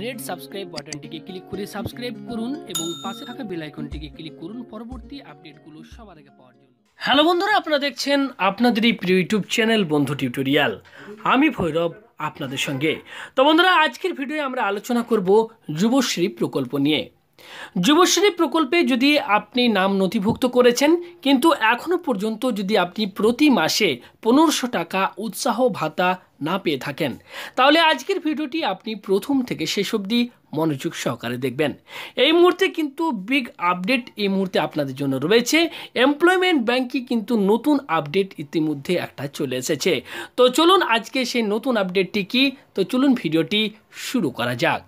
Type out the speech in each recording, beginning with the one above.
Red subscribe বাটনটিকে click করে subscribe করুন এবং পাশে থাকা বেল আইকনটিকে ক্লিক করুন পরবর্তী আপডেটগুলো সবার আগে পাওয়ার জন্য। হ্যালো বন্ধুরা, আপনারা দেখছেন আপনাদের এই প্রিয় ইউটিউব চ্যানেল বন্ধু টিউটোরিয়াল আমি ভৈরব, আপনাদের সঙ্গে। তো বন্ধুরা, আজকের ভিডিওয়ে আমরা আলোচনা করব যুবশ্রী প্রকল্প নিয়ে। যুবশ্রী প্রকল্পে যদি আপনি নাম নথিভুক্ত করেছেন, কিন্তু এখনও পর্যন্ত যদি আপনি প্রতি মাসে পনেরোশো টাকা উৎসাহ ভাতা না পেয়ে থাকেন, তাহলে আজকের ভিডিওটি আপনি প্রথম থেকে শেষ অবধি মনোযোগ সহকারে দেখবেন। এই মুহূর্তে কিন্তু বিগ আপডেট এই মুহূর্তে আপনাদের জন্য রয়েছে। এমপ্লয়মেন্ট ব্যাংকে কিন্তু নতুন আপডেট ইতিমধ্যে একটা চলে এসেছে। তো চলুন আজকে সেই নতুন আপডেটটি কি? তো চলুন ভিডিওটি শুরু করা যাক।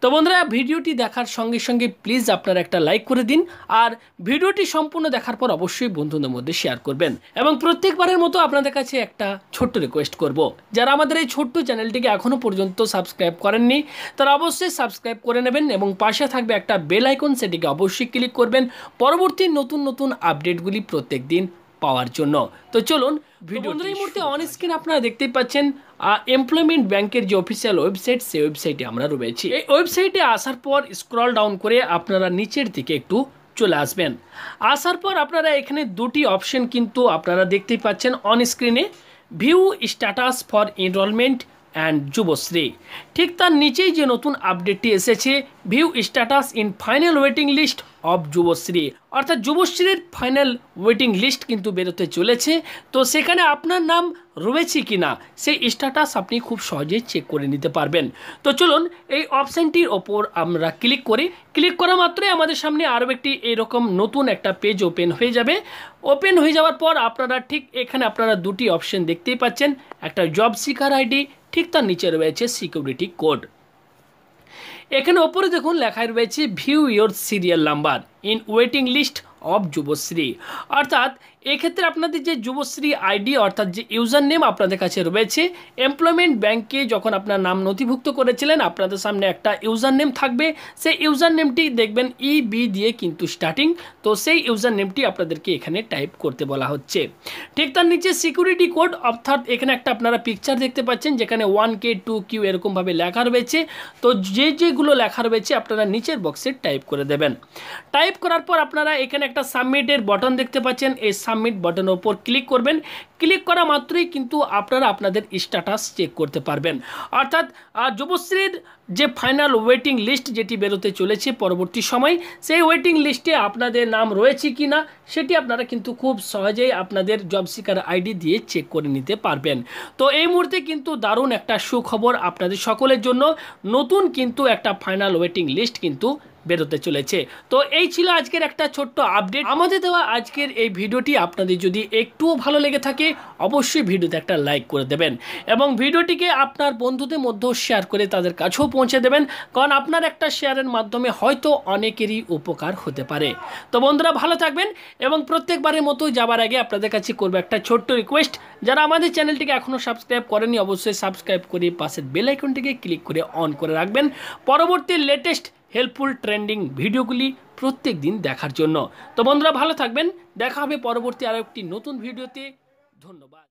তো বন্ধুরা ভিডিওটি দেখার সঙ্গে সঙ্গে প্লিজ আপনারা একটা লাইক করে দিন আর ভিডিওটি সম্পূর্ণ দেখার পর অবশ্যই বন্ধুদের মধ্যে শেয়ার করবেন এবং প্রত্যেকবারের মতো আপনাদের কাছে একটা ছোট্ট রিকোয়েস্ট করব। যারা আমাদের এই ছোট্ট চ্যানেলটিকে এখনও পর্যন্ত সাবস্ক্রাইব করেননি তারা অবশ্যই সাবস্ক্রাইব করে নেবেন এবং পাশে থাকবে একটা বেল আইকন সেটিকে অবশ্যই ক্লিক করবেন পরবর্তী নতুন নতুন আপডেটগুলি প্রত্যেক দিন পাওয়ার জন্য। তো চলুন ভিডিও এই মুহূর্তে অন স্ক্রিন আপনারা দেখতেই পাচ্ছেন এমপ্লয়মেন্ট ব্যাংকের যে অফিসিয়াল ওয়েবসাইট সেই ওয়েবসাইটে আমরা রয়েছি। এই ওয়েবসাইটে আসার পর স্ক্রল ডাউন করে আপনারা নিচের দিকে একটু চলে আসবেন। আসার পর আপনারা এখানে দুটি অপশন কিন্তু আপনারা দেখতেই পাচ্ছেন। অন স্ক্রিনে view status for enrolment and Yuvashree. ঠিক তার নিচেই যে নতুন আপডেটটি এসেছে view status in final waiting list of Yuvashree. অর্থাৎ যুবশ্রীর ফাইনাল ওয়েটিং লিস্ট কিন্তু বেরোতে চলেছে। তো সেখানে আপনার নাম রয়েছে কি না সেই স্ট্যাটাস আপনি খুব সহজেই চেক করে নিতে পারবেন। তো চলুন, এই অপশানটির ওপর আমরা ক্লিক করি। ক্লিক করা মাত্রই আমাদের সামনে আরও একটি এরকম নতুন একটা পেজ ওপেন হয়ে যাবে। ওপেন হয়ে যাওয়ার পর আপনারা ঠিক এখানে আপনারা দুটি অপশন দেখতেই পাচ্ছেন। একটা জব সিকার আইডি ঠিক তার নিচে রয়েছে সিকিউরিটি কোড এখানে ওপরে দেখুন লেখায় রয়েছে view your serial number in waiting list of Yuvashree অর্থাৎ, এক্ষেত্রে আপনাদের যে যুবশ্রী আইডি অর্থাৎ যে ইউজার নেম আপনাদের কাছে রয়েছে এমপ্লয়মেন্ট ব্যাংকে যখন আপনার নাম নথিভুক্ত করেছিলেন, আপনাদের সামনে একটা ইউজার নেম থাকবে। সেই ইউজার নেমটি দেখবেন ই বি দিয়ে কিন্তু স্টার্টিং তো সেই ইউজার নেমটি আপনাদেরকে এখানে টাইপ করতে বলা হচ্ছে। ঠিক তার নিচে সিকিউরিটি কোড অর্থাৎ এখানে একটা আপনারা পিকচার দেখতে পাচ্ছেন, যেখানে ওয়ান কে টু কিউ এরকমভাবে লেখা রয়েছে। তো যে যেগুলো লেখা রয়েছে, আপনারা নিচের বক্সে টাইপ করে দেবেন। টাইপ করার পর আপনারা এখানে একটা সাবমিটের বটন দেখতে পাচ্ছেন। এই সাবমিট বাটনের উপর ক্লিক করবেন। ক্লিক করা মাত্রই কিন্তু আপনারা আপনাদের স্ট্যাটাস চেক করতে পারবেন। অর্থাৎ যুবশ্রীর যে ফাইনাল ওয়েটিং লিস্ট যেটি বেরোতে চলেছে পরবর্তী সময়, সেই ওয়েটিং লিস্টে আপনাদের নাম রয়েছে কি না সেটি আপনারা কিন্তু খুব সহজেই আপনাদের জব সিকার আইডি দিয়ে চেক করে নিতে পারবেন। তো এই মুহূর্তে কিন্তু দারুণ একটা সুখবর আপনাদের সকলের জন্য। নতুন কিন্তু একটা ফাইনাল ওয়েটিং লিস্ট কিন্তু বেরোতে চলেছে। তো এই ছিল আজকের একটা ছোট্ট আপডেট আমাদের দেওয়া আজকের এই ভিডিওটি আপনাদের যদি একটুও ভালো লেগে থাকে, অবশ্যই ভিডিওতে একটা লাইক করে দেবেন এবং ভিডিওটিকে আপনার বন্ধুদের মধ্যেও শেয়ার করে তাদের কাছেও পৌঁছে দেবেন, কারণ আপনার একটা শেয়ারের মাধ্যমে হয়তো অনেকেরই উপকার হতে পারে। তো বন্ধুরা, ভালো থাকবেন এবং প্রত্যেকবারের মতো যাবার আগে আপনাদের কাছে করব একটা ছোট্ট রিকোয়েস্ট যারা আমাদের চ্যানেলটিকে এখনও সাবস্ক্রাইব করেনি অবশ্যই সাবস্ক্রাইব করে পাশের বেল আইকনটিকে ক্লিক করে অন করে রাখবেন। পরবর্তী লেটেস্ট হেল্পফুল ট্রেন্ডিং ভিডিওগুলি প্রত্যেক দিন দেখার জন্য। তো বন্ধুরা, ভালো থাকবেন। দেখা হবে পরবর্তী আরও একটি নতুন ভিডিওতে ধন্যবাদ।